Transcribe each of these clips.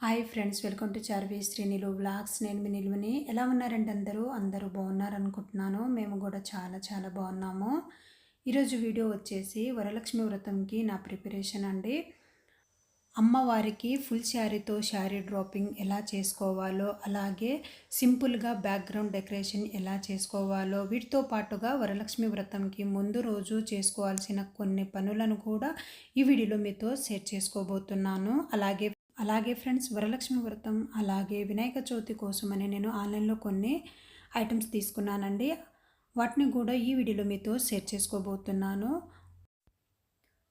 Hi friends welcome to Charvi Srinilu blogs నేను మీ నిలువని. ఎలా ఉన్నారండి అందరూ? అందరూ బాగున్నారు అనుకుంటున్నాను మేము కూడా చాలా చాలా బాగున్నాము. ఈరోజు వీడియో వచ్చేసి వరలక్ష్మి వ్రతంకి నా ప్రిపరేషన్ అండి. అమ్మవారికి ఫుల్ శారీతో శారీ డ్రాపింగ్ ఎలా చేసుకోవాలో అలాగే సింపుల్గా బ్యాక్గ్రౌండ్ డెకరేషన్ ఎలా చేసుకోవాలో వీటితో పాటుగా వరలక్ష్మి వ్రతంకి ముందు రోజు చేసుకోవాల్సిన కొన్ని పనులను కూడా ఈ వీడియోలో మీతో షేర్ చేసుకోబోతున్నాను. అలాగే అలాగే ఫ్రెండ్స్ వరలక్ష్మి వ్రతం అలాగే వినాయక చవితి కోసమని నేను ఆన్లైన్లో కొన్ని ఐటమ్స్ తీసుకున్నానండి. వాటిని కూడా ఈ వీడియోలో మీతో షేర్ చేసుకోబోతున్నాను.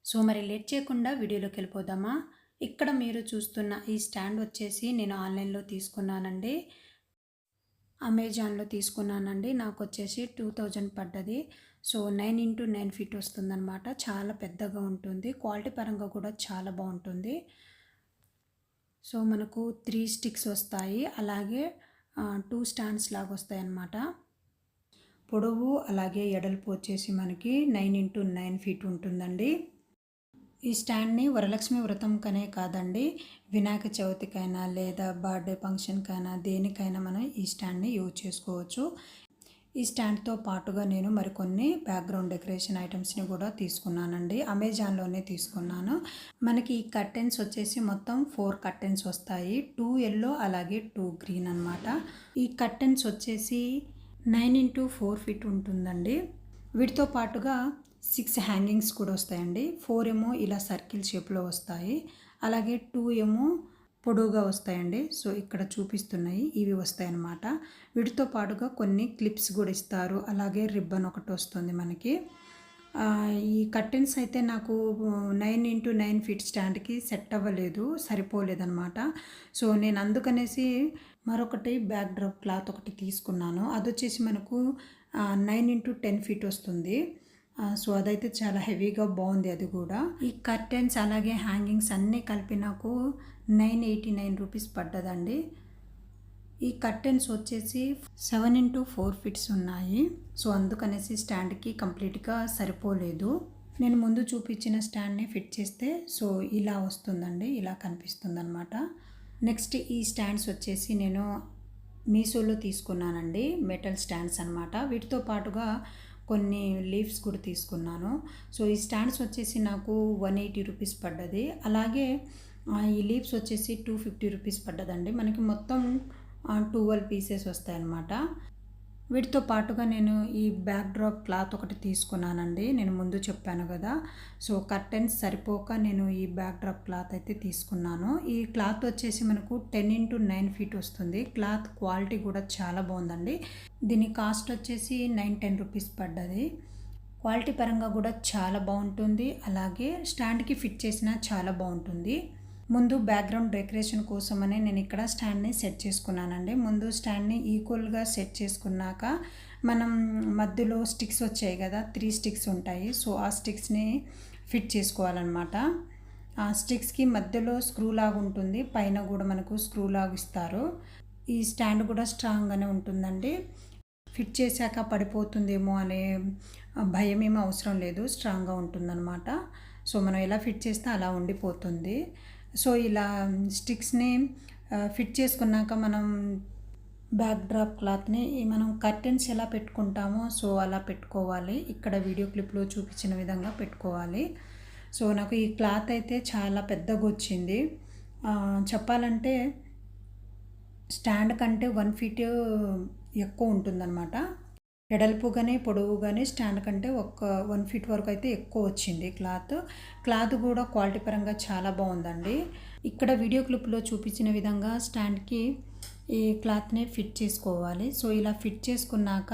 సో మరి లేట్ చేయకుండా వీడియోలోకి వెళ్ళిపోదామా? ఇక్కడ మీరు చూస్తున్న ఈ స్టాండ్ వచ్చేసి నేను ఆన్లైన్లో తీసుకున్నానండి. అమెజాన్లో తీసుకున్నానండి. నాకు వచ్చేసి టూ థౌజండ్ పడ్డది. So nine into nine feet వస్తుందన్నమాట. చాలా పెద్దగా ఉంటుంది. క్వాలిటీ పరంగా కూడా చాలా బాగుంటుంది. సో మనకు త్రీ స్టిక్స్ వస్తాయి. అలాగే టూ స్టాండ్స్ లాగా వస్తాయి అన్నమాట. పొడవు అలాగే ఎడల్పు వచ్చేసి మనకి నైన్ ఇంటూ నైన్ ఫీట్ ఉంటుందండి. ఈ స్టాండ్ని వరలక్ష్మి వ్రతంకనే కాదండి వినాయక చవితికైనా లేదా బర్త్డే ఫంక్షన్కైనా దేనికైనా మనం ఈ స్టాండ్ని యూజ్ చేసుకోవచ్చు. ఈ స్టాండ్తో పాటుగా నేను మరికొన్ని బ్యాక్గ్రౌండ్ డెకరేషన్ ఐటమ్స్ని కూడా తీసుకున్నానండి. అమెజాన్లోనే తీసుకున్నాను. మనకి ఈ కర్టెన్స్ వచ్చేసి మొత్తం ఫోర్ కర్టెన్స్ వస్తాయి. టూ ఎల్లో అలాగే టూ గ్రీన్ అనమాట ఈ కర్టెన్స్ వచ్చేసి నైన్ ఇంటూ ఫోర్ ఫీట్ ఉంటుందండి. వీటితో పాటుగా సిక్స్ హ్యాంగింగ్స్ కూడా వస్తాయండి. ఫోర్ ఏమో ఇలా సర్కిల్ షేప్లో వస్తాయి. అలాగే టూ ఏమో పొడవుగా వస్తాయండి. సో ఇక్కడ చూపిస్తున్నాయి ఇవి వస్తాయి అన్నమాట వీటితో పాటుగా కొన్ని క్లిప్స్ కూడా ఇస్తారు. అలాగే రిబ్బన్ ఒకటి వస్తుంది మనకి. ఈ కర్టెన్స్ అయితే నాకు నైన్ ఇంటూ నైన్ ఫీట్ స్టాండ్కి సెట్ అవ్వలేదు సరిపోలేదన్నమాట. సో నేను అందుకనేసి మరొకటి బ్యాక్ డ్రాప్ క్లాత్ ఒకటి తీసుకున్నాను. అది వచ్చేసి మనకు నైన్ ఇంటూ టెన్ ఫీట్ వస్తుంది. సో అదైతే చాలా హెవీగా బాగుంది అది కూడా. ఈ కర్టెన్స్ అలాగే హ్యాంగింగ్స్ అన్నీ కలిపి నాకు నైన్ ఎయిటీ నైన్ రూపీస్ పడ్డదండి. ఈ కర్టెన్స్ వచ్చేసి సెవెన్ ఇంటూ ఫోర్ ఫిట్స్ ఉన్నాయి. సో అందుకనేసి స్టాండ్కి కంప్లీట్గా సరిపోలేదు. నేను ముందు చూపించిన స్టాండ్ని ఫిట్ చేస్తే సో ఇలా వస్తుందండి ఇలా కనిపిస్తుంది అనమాట నెక్స్ట్ ఈ స్టాండ్స్ వచ్చేసి నేను మీషోలో తీసుకున్నానండి మెటల్ స్టాండ్స్ అనమాట వీటితో పాటుగా కొన్ని లీవ్స్ కూడా తీసుకున్నాను. సో ఈ స్టాండ్స్ వచ్చేసి నాకు వన్ ఎయిటీ రూపీస్ పడ్డది. అలాగే ఈ లీవ్స్ వచ్చేసి టూ ఫిఫ్టీ రూపీస్ పడ్డదండి. మనకి మొత్తం ట్వెల్వ్ పీసెస్ వస్తాయన్నమాట. వీటితో పాటుగా నేను ఈ బ్యాక్ డ్రాప్ క్లాత్ ఒకటి తీసుకున్నానండి. నేను ముందు చెప్పాను కదా. సో కర్టెన్స్ సరిపోక నేను ఈ బ్యాక్ డ్రాప్ క్లాత్ అయితే తీసుకున్నాను. ఈ క్లాత్ వచ్చేసి మనకు టెన్ ఇంటూ నైన్ ఫీట్ వస్తుంది. క్లాత్ క్వాలిటీ కూడా చాలా బాగుందండి. దీని కాస్ట్ వచ్చేసి నైన్ టెన్ రూపీస్ పడ్డది. క్వాలిటీ పరంగా కూడా చాలా బాగుంటుంది. అలాగే స్టాండ్కి ఫిట్ చేసినా చాలా బాగుంటుంది. ముందు బ్యాక్గ్రౌండ్ డెకరేషన్ కోసమని నేను ఇక్కడ స్టాండ్ని సెట్ చేసుకున్నానండి. ముందు స్టాండ్ని ఈక్వల్గా సెట్ చేసుకున్నాక మనం మధ్యలో స్టిక్స్ వచ్చాయి కదా త్రీ స్టిక్స్ ఉంటాయి. సో ఆ స్టిక్స్ని ఫిట్ చేసుకోవాలన్నమాట. ఆ స్టిక్స్కి మధ్యలో స్క్రూ లాగా ఉంటుంది. పైన కూడా మనకు స్క్రూ లాగా ఇస్తారు. ఈ స్టాండ్ కూడా స్ట్రాంగ్గానే ఉంటుందండి. ఫిట్ చేశాక పడిపోతుందేమో అనే భయం ఏమీ అవసరం లేదు. స్ట్రాంగ్గా ఉంటుందన్నమాట. సో మనం ఎలా ఫిట్ చేస్తే అలా ఉండిపోతుంది. సో ఇలా స్టిక్స్ని ఫిట్ చేసుకున్నాక మనం బ్యాక్ డ్రాప్ క్లాత్ని మనం కర్టెన్స్ ఎలా పెట్టుకుంటామో సో అలా పెట్టుకోవాలి. ఇక్కడ వీడియో క్లిప్లో చూపించిన విధంగా పెట్టుకోవాలి. సో నాకు ఈ క్లాత్ అయితే చాలా పెద్దగా వచ్చింది. చెప్పాలంటే స్టాండ్ కంటే వన్ ఫీట్ ఎక్కువ ఉంటుందన్నమాట. వెడల్పుగానే పొడవుగానే స్టాండ్ కంటే ఒక వన్ ఫీట్ వరకు అయితే ఎక్కువ వచ్చింది క్లాత్. క్లాత్ కూడా క్వాలిటీ పరంగా చాలా బాగుందండి. ఇక్కడ వీడియో క్లిప్లో చూపించిన విధంగా స్టాండ్కి ఈ క్లాత్ని ఫిట్ చేసుకోవాలి. సో ఇలా ఫిట్ చేసుకున్నాక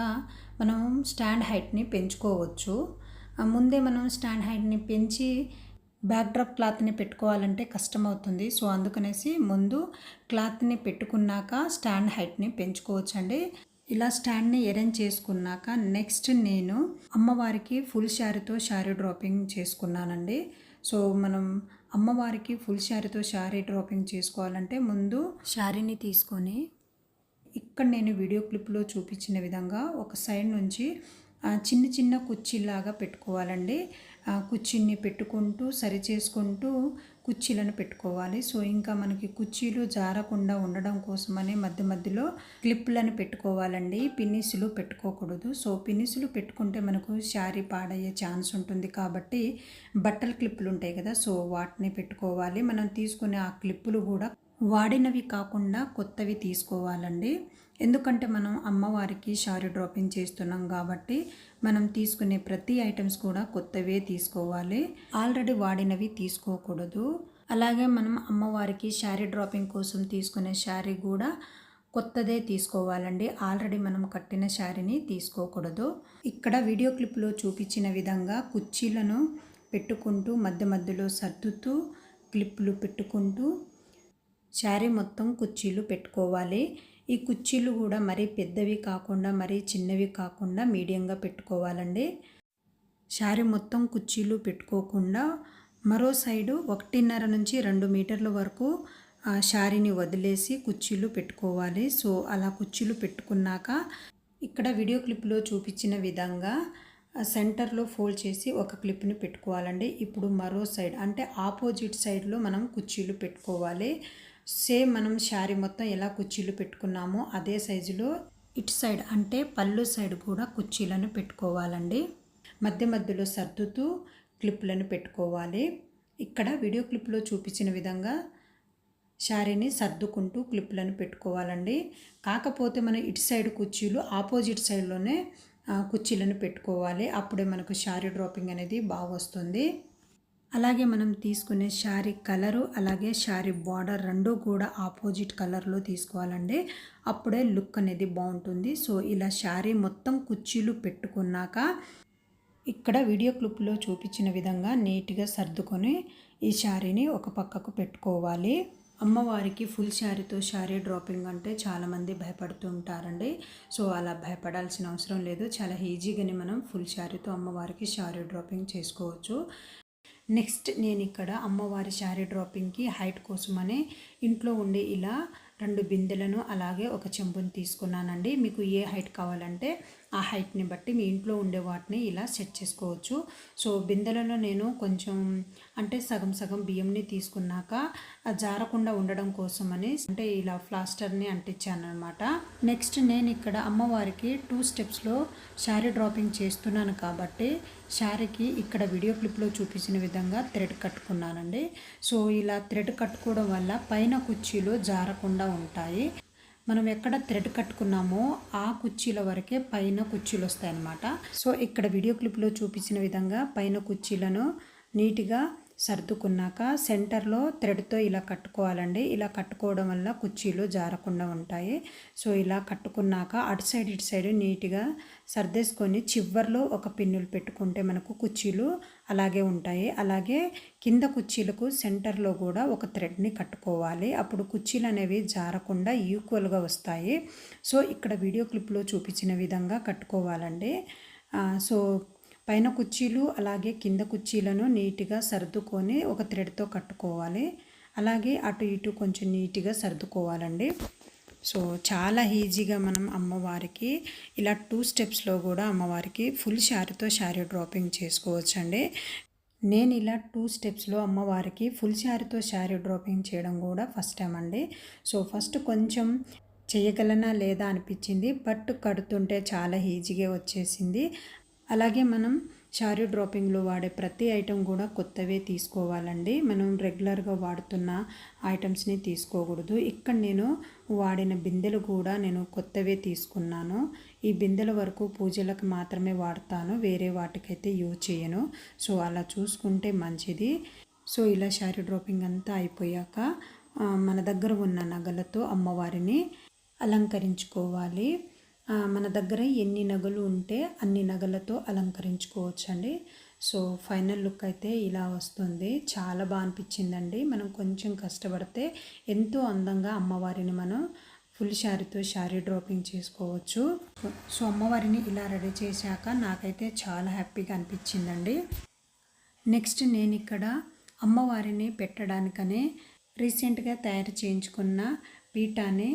మనం స్టాండ్ హైట్ని పెంచుకోవచ్చు. ముందే మనం స్టాండ్ హైట్ని పెంచి బ్యాక్ డ్రాప్ క్లాత్ని పెట్టుకోవాలంటే కష్టమవుతుంది. సో అందుకనేసి ముందు క్లాత్ని పెట్టుకున్నాక స్టాండ్ హైట్ని పెంచుకోవచ్చండి. ఇలా స్టాండ్ని అరేంజ్ చేసుకున్నాక నెక్స్ట్ నేను అమ్మవారికి ఫుల్ శారీతో శారీ డ్రాపింగ్ చేసుకున్నానండి. సో మనం అమ్మవారికి ఫుల్ శారీతో శారీ డ్రాపింగ్ చేసుకోవాలంటే ముందు శారీని తీసుకొని ఇక్కడ నేను వీడియో క్లిప్లో చూపించిన విధంగా ఒక సైడ్ నుంచి చిన్న చిన్న కుర్చీలాగా పెట్టుకోవాలండి. కుర్చీని పెట్టుకుంటూ సరి చేసుకుంటూ కుర్చీలను పెట్టుకోవాలి. సో ఇంకా మనకి కుర్చీలు జారకుండా ఉండడం కోసమనే మధ్య మధ్యలో క్లిప్లను పెట్టుకోవాలండి. పిన్నిసులు పెట్టుకోకూడదు. సో పిన్నిసులు పెట్టుకుంటే మనకు శారీ పాడయ్యే ఛాన్స్ ఉంటుంది కాబట్టి బట్టల క్లిప్పులు ఉంటాయి కదా సో వాటిని పెట్టుకోవాలి. మనం తీసుకునే ఆ క్లిప్పులు కూడా వాడినవి కాకుండా కొత్తవి తీసుకోవాలండి. ఎందుకంటే మనం అమ్మవారికి శారీ డ్రాపింగ్ చేస్తున్నాం కాబట్టి మనం తీసుకునే ప్రతి ఐటమ్స్ కూడా కొత్తవే తీసుకోవాలి. ఆల్రెడీ వాడినవి తీసుకోకూడదు. అలాగే మనం అమ్మవారికి శారీ డ్రాపింగ్ కోసం తీసుకునే శారీ కూడా కొత్తదే తీసుకోవాలండి. ఆల్రెడీ మనం కట్టిన శారీని తీసుకోకూడదు. ఇక్కడ వీడియో క్లిప్లో చూపించిన విధంగా కుర్చీలను పెట్టుకుంటూ మధ్య మధ్యలో సర్దుతూ క్లిప్లు పెట్టుకుంటూ శారీ మొత్తం కుర్చీలు పెట్టుకోవాలి. ఈ కుర్చీలు కూడా మరీ పెద్దవి కాకుండా మరీ చిన్నవి కాకుండా మీడియంగా పెట్టుకోవాలండి. శారీ మొత్తం కుర్చీలు పెట్టుకోకుండా మరో సైడు ఒకటిన్నర నుంచి రెండు మీటర్ల వరకు ఆ శారీని వదిలేసి కుర్చీలు పెట్టుకోవాలి. సో అలా కుర్చీలు పెట్టుకున్నాక ఇక్కడ వీడియో క్లిప్లో చూపించిన విధంగా సెంటర్లో ఫోల్డ్ చేసి ఒక క్లిప్ని పెట్టుకోవాలండి. ఇప్పుడు మరో సైడ్ అంటే ఆపోజిట్ సైడ్లో మనం కుర్చీలు పెట్టుకోవాలి. సేమ్ మనం శారీ మొత్తం ఎలా కుర్చీలు పెట్టుకున్నామో అదే సైజులో ఇటు సైడ్ అంటే పళ్ళు సైడ్ కూడా కుర్చీలను పెట్టుకోవాలండి. మధ్య మధ్యలో సర్దుతూ క్లిప్లను పెట్టుకోవాలి. ఇక్కడ వీడియో క్లిప్లో చూపించిన విధంగా శారీని సర్దుకుంటూ క్లిప్లను పెట్టుకోవాలండి. కాకపోతే మనం ఇటు సైడ్ కుర్చీలు ఆపోజిట్ సైడ్లోనే కుర్చీలను పెట్టుకోవాలి. అప్పుడే మనకు శారీ డ్రాపింగ్ అనేది బాగా వస్తుంది అలాగే మనం తీసుకునే శారీ కలరు అలాగే శారీ బార్డర్ రెండు కూడా ఆపోజిట్ కలర్లో తీసుకోవాలండి. అప్పుడే లుక్ అనేది బాగుంటుంది. సో ఇలా శారీ మొత్తం కుర్చీలు పెట్టుకున్నాక ఇక్కడ వీడియో క్లిప్లో చూపించిన విధంగా నీట్గా సర్దుకొని ఈ శారీని ఒక పక్కకు పెట్టుకోవాలి. అమ్మవారికి ఫుల్ శారీతో శారీ డ్రాపింగ్ అంటే చాలామంది భయపడుతూ ఉంటారండి. సో అలా భయపడాల్సిన అవసరం లేదు. చాలా ఈజీగానే మనం ఫుల్ శారీతో అమ్మవారికి శారీ డ్రాపింగ్ చేసుకోవచ్చు. నెక్స్ట్ నేను ఇక్కడ అమ్మవారి శారీ డ్రాపింగ్కి హైట్ కోసమని ఇంట్లో ఉండే ఇలా రెండు బిందెలను అలాగే ఒక చెంబుని తీసుకున్నానండి. మీకు ఏ హైట్ కావాలంటే ఆ హైట్ని బట్టి మీ ఇంట్లో ఉండే వాటిని ఇలా సెట్ చేసుకోవచ్చు. సో బిందెలలో నేను కొంచెం అంటే సగం సగం బియ్యంని తీసుకున్నాక జారకుండా ఉండడం కోసం అని అంటే ఇలా ప్లాస్టర్ని అంటించాను అనమాట నెక్స్ట్ నేను ఇక్కడ అమ్మవారికి టూ స్టెప్స్లో శారీ డ్రాపింగ్ చేస్తున్నాను కాబట్టి శారీకి ఇక్కడ వీడియో క్లిప్లో చూపించిన విధంగా థ్రెడ్ కట్టుకున్నానండి. సో ఇలా థ్రెడ్ కట్టుకోవడం వల్ల పైన కుర్చీలు జారకుండా ఉంటాయి. మనం ఎక్కడ థ్రెడ్ కట్టుకున్నామో ఆ కుర్చీల వరకే పైన కుర్చీలు వస్తాయన్నమాట. సో ఇక్కడ వీడియో క్లిప్లో చూపించిన విధంగా పైన కుర్చీలను నీట్గా సర్దుకున్నాక సెంటర్లో థ్రెడ్తో ఇలా కట్టుకోవాలండి. ఇలా కట్టుకోవడం వల్ల కుర్చీలు జారకుండా ఉంటాయి. సో ఇలా కట్టుకున్నాక అటు సైడ్ ఇటు సైడ్ నీట్గా సర్దేసుకొని చివర్లో ఒక పిన్నులు పెట్టుకుంటే మనకు కుర్చీలు అలాగే ఉంటాయి. అలాగే కింద కుర్చీలకు సెంటర్లో కూడా ఒక థ్రెడ్ని కట్టుకోవాలి. అప్పుడు కుర్చీలు అనేవి జారకుండా ఈక్వల్గా వస్తాయి. సో ఇక్కడ వీడియో క్లిప్లో చూపించిన విధంగా కట్టుకోవాలండి. సో పైన కుర్చీలు అలాగే కింద కుర్చీలను నీట్గా సర్దుకొని ఒక థ్రెడ్తో కట్టుకోవాలి. అలాగే అటు ఇటు కొంచెం నీట్గా సర్దుకోవాలండి. సో చాలా ఈజీగా మనం అమ్మవారికి ఇలా టూ స్టెప్స్లో కూడా అమ్మవారికి ఫుల్ శారీతో శారీ డ్రాపింగ్ చేసుకోవచ్చండి. నేను ఇలా టూ స్టెప్స్లో అమ్మవారికి ఫుల్ శారీతో శారీ డ్రాపింగ్ చేయడం కూడా ఫస్ట్ టైం అండి. సో ఫస్ట్ కొంచెం చేయగలనా లేదా అనిపించింది బట్ కడుతుంటే చాలా ఈజీగా వచ్చేసింది. అలాగే మనం చారు డ్రాపింగ్లో వాడే ప్రతి ఐటెం కూడా కొత్తవే తీసుకోవాలండి. మనం రెగ్యులర్గా వాడుతున్న ఐటమ్స్ని తీసుకోకూడదు. ఇక్కడ నేను వాడిన బిందెలు కూడా నేను కొత్తవే తీసుకున్నాను. ఈ బిందెల వరకు పూజలకు మాత్రమే వాడతాను. వేరే వాటికైతే యూజ్ చేయను. సో అలా చూసుకుంటే మంచిది. సో ఇలా శారీ డ్రాపింగ్ అంతా అయిపోయాక మన దగ్గర ఉన్న నగలతో అమ్మవారిని అలంకరించుకోవాలి. మన దగ్గర ఎన్ని నగలు ఉంటే అన్ని నగలతో అలంకరించుకోవచ్చండి. సో ఫైనల్ లుక్ అయితే ఇలా వస్తుంది. చాలా బాగా అనిపించిందండి. మనం కొంచెం కష్టపడితే ఎంతో అందంగా అమ్మవారిని మనం ఫుల్ శారీతో శారీ డ్రాపింగ్ చేసుకోవచ్చు. సో అమ్మవారిని ఇలా రెడీ చేశాక నాకైతే చాలా హ్యాపీగా అనిపించిందండి. నెక్స్ట్ నేను ఇక్కడ అమ్మవారిని పెట్టడానికనే రీసెంట్గా తయారు చేయించుకున్న పీఠాన్ని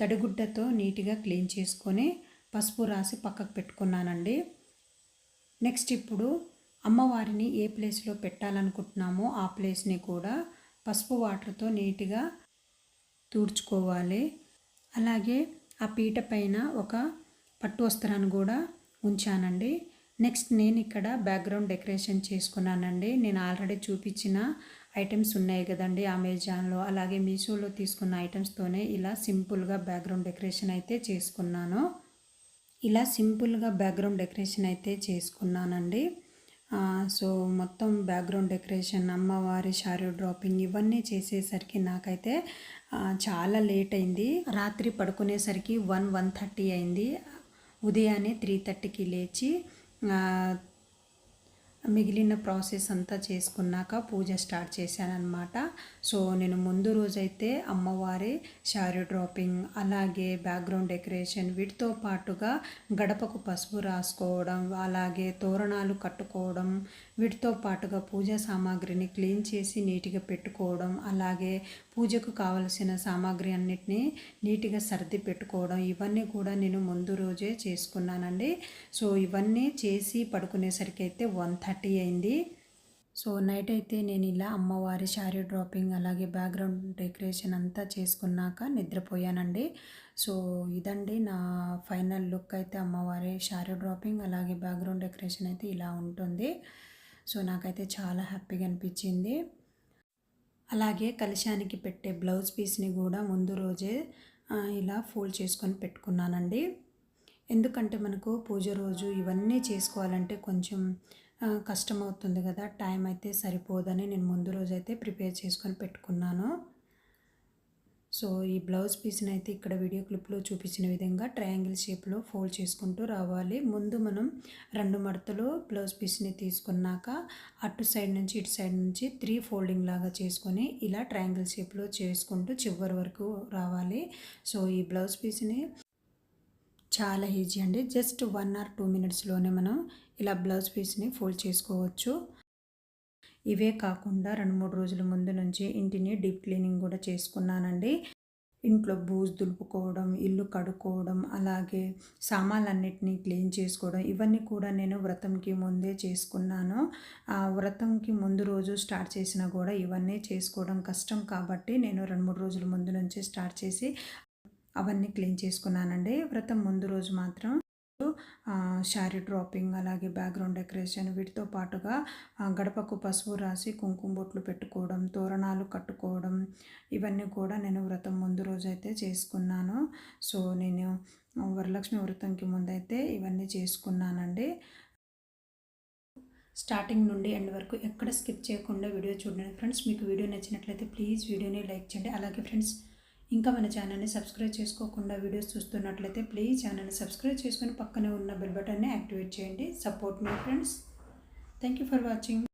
తడిగుడ్డతో నీట్గా క్లీన్ చేసుకొని పసుపు రాసి పక్కకు పెట్టుకున్నానండి. నెక్స్ట్ ఇప్పుడు అమ్మవారిని ఏ ప్లేస్లో పెట్టాలనుకుంటున్నామో ఆ ప్లేస్ని కూడా పసుపు వాటర్తో నీట్గా తుడుచుకోవాలి. అలాగే ఆ పీట పైన ఒక పట్టు వస్త్రాన్ని కూడా ఉంచానండి. నెక్స్ట్ నేను ఇక్కడ బ్యాక్గ్రౌండ్ డెకరేషన్ చేసుకున్నానండి. నేను ఆల్రెడీ చూపించిన ఐటమ్స్ ఉన్నాయి కదండి అమెజాన్లో. అలాగే మీషోలో తీసుకున్న ఐటమ్స్తోనే ఇలా సింపుల్గా బ్యాక్గ్రౌండ్ డెకరేషన్ అయితే చేసుకున్నాను. ఇలా సింపుల్గా బ్యాక్గ్రౌండ్ డెకరేషన్ అయితే చేసుకున్నానండి. సో మొత్తం బ్యాక్గ్రౌండ్ డెకరేషన్ అమ్మవారి షారీ డ్రాపింగ్ ఇవన్నీ చేసేసరికి నాకైతే చాలా లేట్ అయింది. రాత్రి పడుకునేసరికి వన్ వన్ థర్టీ అయింది. ఉదయాన్నే త్రీ థర్టీకి లేచి మిగిలిన ప్రాసెస్ అంతా చేసుకున్నాక పూజ స్టార్ట్ చేశానమాట సో నేను ముందు రోజైతే అమ్మవారి శారీ డ్రాపింగ్ అలాగే బ్యాక్గ్రౌండ్ డెకరేషన్ వీటితో పాటుగా గడపకు పసుపు రాసుకోవడం అలాగే తోరణాలు కట్టుకోవడం వీటితో పాటుగా పూజా సామాగ్రిని క్లీన్ చేసి నీట్గా పెట్టుకోవడం అలాగే పూజకు కావలసిన సామాగ్రి అన్నిటినీ నీట్గా సర్ది పెట్టుకోవడం ఇవన్నీ కూడా నేను ముందు రోజే చేసుకున్నానండి. సో ఇవన్నీ చేసి పడుకునేసరికి అయితే వన్ థర్టీ అయింది. సో నైట్ అయితే నేను ఇలా అమ్మవారి శారీ డ్రాపింగ్ అలాగే బ్యాక్గ్రౌండ్ డెకరేషన్ అంతా చేసుకున్నాక నిద్రపోయానండి. సో ఇదండి నా ఫైనల్ లుక్ అయితే అమ్మవారి శారీ డ్రాపింగ్ అలాగే బ్యాక్గ్రౌండ్ డెకరేషన్ అయితే ఇలా ఉంటుంది. సో నాకైతే చాలా హ్యాపీగా అనిపించింది. అలాగే కలశానికి పెట్టే బ్లౌజ్ పీస్ని కూడా ముందు రోజే ఇలా ఫోల్డ్ చేసుకొని పెట్టుకున్నానండి. ఎందుకంటే మనకు పూజ రోజు ఇవన్నీ చేసుకోవాలంటే కొంచెం కష్టం అవుతుంది కదా. టైం అయితే సరిపోదని నేను ముందు రోజైతే ప్రిపేర్ చేసుకొని పెట్టుకున్నాను. సో ఈ బ్లౌజ్ పీస్ని అయితే ఇక్కడ వీడియో క్లిప్లో చూపించిన విధంగా ట్రయాంగిల్ షేప్లో ఫోల్డ్ చేసుకుంటూ రావాలి. ముందు మనం రెండు మడతలు బ్లౌజ్ పీస్ని తీసుకున్నాక అటు సైడ్ నుంచి ఇటు సైడ్ నుంచి త్రీ ఫోల్డింగ్ లాగా చేసుకొని ఇలా ట్రయాంగిల్ షేప్లో చేసుకుంటూ చివరి వరకు రావాలి. సో ఈ బ్లౌజ్ పీస్ని చాలా ఈజీ అండి. జస్ట్ వన్ ఆర్ టూ మినిట్స్లోనే మనం ఇలా బ్లౌజ్ పీస్ని ఫోల్డ్ చేసుకోవచ్చు. ఇవే కాకుండా రెండు మూడు రోజుల ముందు నుంచి ఇంటిని డీప్ క్లీనింగ్ కూడా చేసుకున్నానండి. ఇంట్లో బూజు దులుపుకోవడం ఇల్లు కడుక్కోవడం అలాగే సామాన్లన్నిటినీ క్లీన్ చేసుకోవడం ఇవన్నీ కూడా నేను వ్రతంకి ముందే చేసుకున్నాను. ఆ వ్రతంకి ముందు రోజు స్టార్ట్ చేసినా కూడా ఇవన్నీ చేసుకోవడం కష్టం కాబట్టి నేను రెండు మూడు రోజుల ముందు నుంచే స్టార్ట్ చేసి అవన్నీ క్లీన్ చేసుకున్నానండి. వ్రతం ముందు రోజు మాత్రం శారీ డ్రాపింగ్ అలాగే బ్యాక్గ్రౌండ్ డెకరేషన్ వీటితో పాటుగా గడపకు పసుపు రాసి కుంకుమ బొట్లు పెట్టుకోవడం తోరణాలు కట్టుకోవడం ఇవన్నీ కూడా నేను వ్రతం ముందు రోజైతే చేసుకున్నాను. సో నేను వరలక్ష్మి వ్రతంకి ముందైతే ఇవన్నీ చేసుకున్నానండి. స్టార్టింగ్ నుండి ఎండ్ వరకు ఎక్కడ స్కిప్ చేయకుండా వీడియో చూడండి. ఫ్రెండ్స్ మీకు వీడియో నచ్చినట్లయితే ప్లీజ్ వీడియోని లైక్ చేయండి. అలాగే ఫ్రెండ్స్ ఇంకా మన ఛానల్ని సబ్స్క్రైబ్ చేసుకోకుండా వీడియోస్ చూస్తున్నట్లయితే ప్లీజ్ ఛానల్ని సబ్స్క్రైబ్ చేసుకొని పక్కనే ఉన్న బెల్ బటన్ని యాక్టివేట్ చేయండి. Support me friends thank you for watching